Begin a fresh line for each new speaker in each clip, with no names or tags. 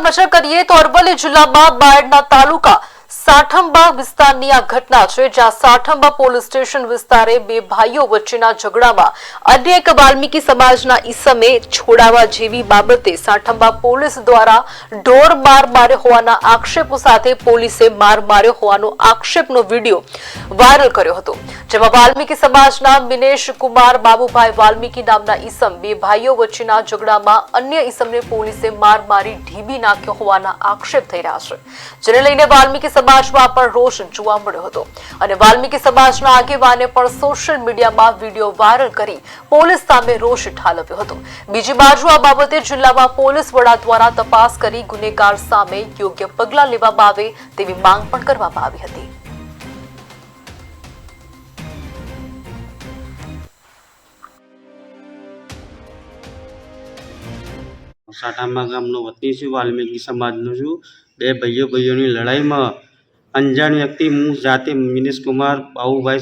તરફ નજર કરીએ તો અરવલ્લી જિલ્લામાં બાયડના તાલુકા સાઠંબા વિસ્તારની આ ઘટના છે, જ્યાં સાઠંબા પોલીસ સ્ટેશન વિસ્તારે બે ભાઈઓ વચ્ચેના ઝઘડામાં અન્ય એક વાલ્મીકી સમાજના ઈસમે છોડાવા જેવી બાબતે સાઠંબા પોલીસ દ્વારા ઢોર માર માર્યો હોવાના આક્ષેપો સાથે પોલીસે માર માર્યો હોવાનો આક્ષેપનો વીડિયો વાયરલ કર્યો હતો. જેમાં વાલ્મીકી સમાજના મિનેશ કુમાર, બાબુભાઈ વાલ્મીકી નામના ઈસમ બે ભાઈઓ વચ્ચેના ઝઘડામાં અન્ય ઈસમને પોલીસે માર મારી ઢીબી નાખ્યો હોવાના આક્ષેપ થઈ રહ્યા છે. જેને લઈને વાલ્મીકી સમાજમાં પણ રોષ જોવા મળ્યો હતો. અને વાલ્મીકી સમાજના આગેવાને પણ સોશિયલ મીડિયામાં વીડિયો વાયરલ કરી પોલીસ સામે રોષ ઠાલવ્યો હતો. બીજી બાજુ આ બાબતે જિલ્લામાં પોલીસ વડા દ્વારા તપાસ કરી ગુનેગાર સામે યોગ્ય પગલાં લેવામાં આવે તેવી માંગ પણ કરવામાં આવી હતી.
સાટામા ગામનો વતની છું, વાલ્મીકી સમાજનો છું. બે ભાઈઓ ભાઈઓની લડાઈમાં અંજાણ વ્યક્તિ, હું જાતે મિનેશ કુમાર, બાહુભાઈ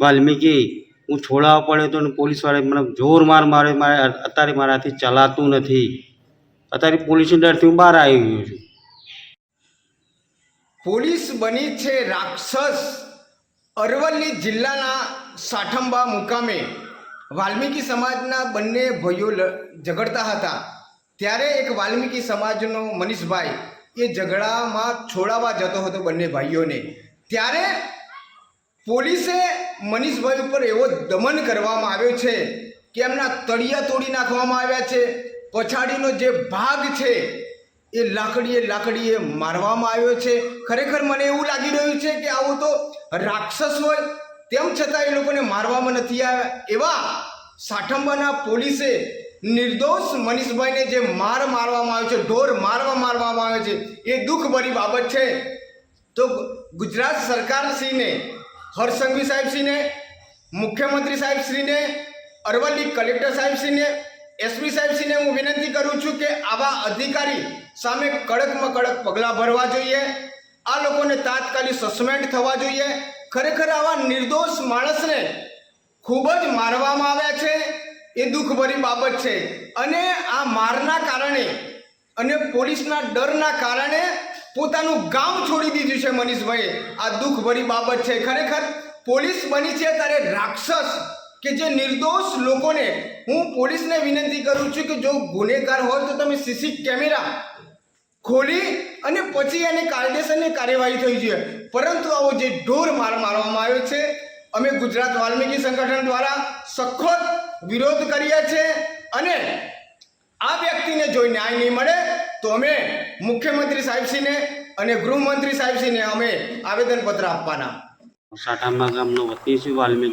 વાલ્મીકી. હું છોડાવવા પડ્યો હતો અને પોલીસવાળાએ મને જોર માર મારે મારે અત્યારે મારાથી ચલાતું નથી. અત્યારે પોલીસની ડરથી હું બહાર આવી ગયો છું.
પોલીસ બની છે રાક્ષસ અરવલ્લી જિલ્લાના સાઠંબા મુકામે. વાલ્મીકી સમાજના બંને ભાઈઓ ઝઘડતા હતા. ત્યારે એક વાલ્મીકી સમાજનો મનીષભાઈ એ ઝઘડામાં છોડાવવા જતો હતો બંને ભાઈઓને. ત્યારે પોલીસે મનીષભાઈ ઉપર એવો દમન કરવામાં આવ્યો છે કે એમના તળિયા તોડી નાખવામાં આવ્યા છે. પછાડીનો જે ભાગ છે એ લાકડીએ લાકડીએ મારવામાં આવ્યો છે. ખરેખર મને એવું લાગી રહ્યું છે કે આવું તો રાક્ષસ હોય તેમ છતાં એ લોકોને મારવામાં નથી આવ્યા. એવા સાઠંબાના પોલીસે નિર્દોષ મનીષભાઈને જે માર મારવામાં આવ્યો છે, ઢોર મારવા મારવામાં આવ્યો છે, એ દુઃખભરી બાબત છે. તો ગુજરાત સરકારશ્રીને, હરસંઘવી સાહેબશ્રીને, મુખ્યમંત્રી સાહેબશ્રીને, અરવલ્લી કલેક્ટર સાહેબશ્રીને, એસપી સાહેબશ્રીને હું વિનંતી કરું છું કે આવા અધિકારી સામે કડકમાં કડક પગલાં ભરવા જોઈએ. આ લોકોને તાત્કાલિક સસ્પેન્ડ થવા જોઈએ. ખરેખર આવા નિર્દોષ માણસને ખૂબ જ મારવામાં આવ્યા છે. એ દુઃખભરી બાબત છે. અને આ મારના કારણે અને પોલીસના ડરના કારણે પોતાનું ગામ છોડી દીધું છે મનીષભાઈએ. આ દુઃખભરી બાબત છે. ખરેખર પોલીસ બની છે ત્યારે રાક્ષસ કે જે નિર્દોષ લોકોને હું પોલીસને વિનંતી કરું છું કે જો ગુનેગાર હોય તો તમે સીસી કેમેરા ખોલી અને પછી એને કાયદેસરની કાર્યવાહી થઈ જોઈએ. પરંતુ આવો જે ઢોર માર મારવામાં અમે ગુજરાત વાલ્મીકી સંગઠન દ્વારા સખત વિરોધ કરીએ છીએ અને આ વ્યક્તિને જો ન્યાય નહીં મળે તો અમે મુખ્યમંત્રી સાહેબશ્રીને અને ગૃહમંત્રી સાહેબશ્રીને અમે આવેદનપત્ર આપવાના.
સાટામા ગામનો વતની છું, વાલ્મીકી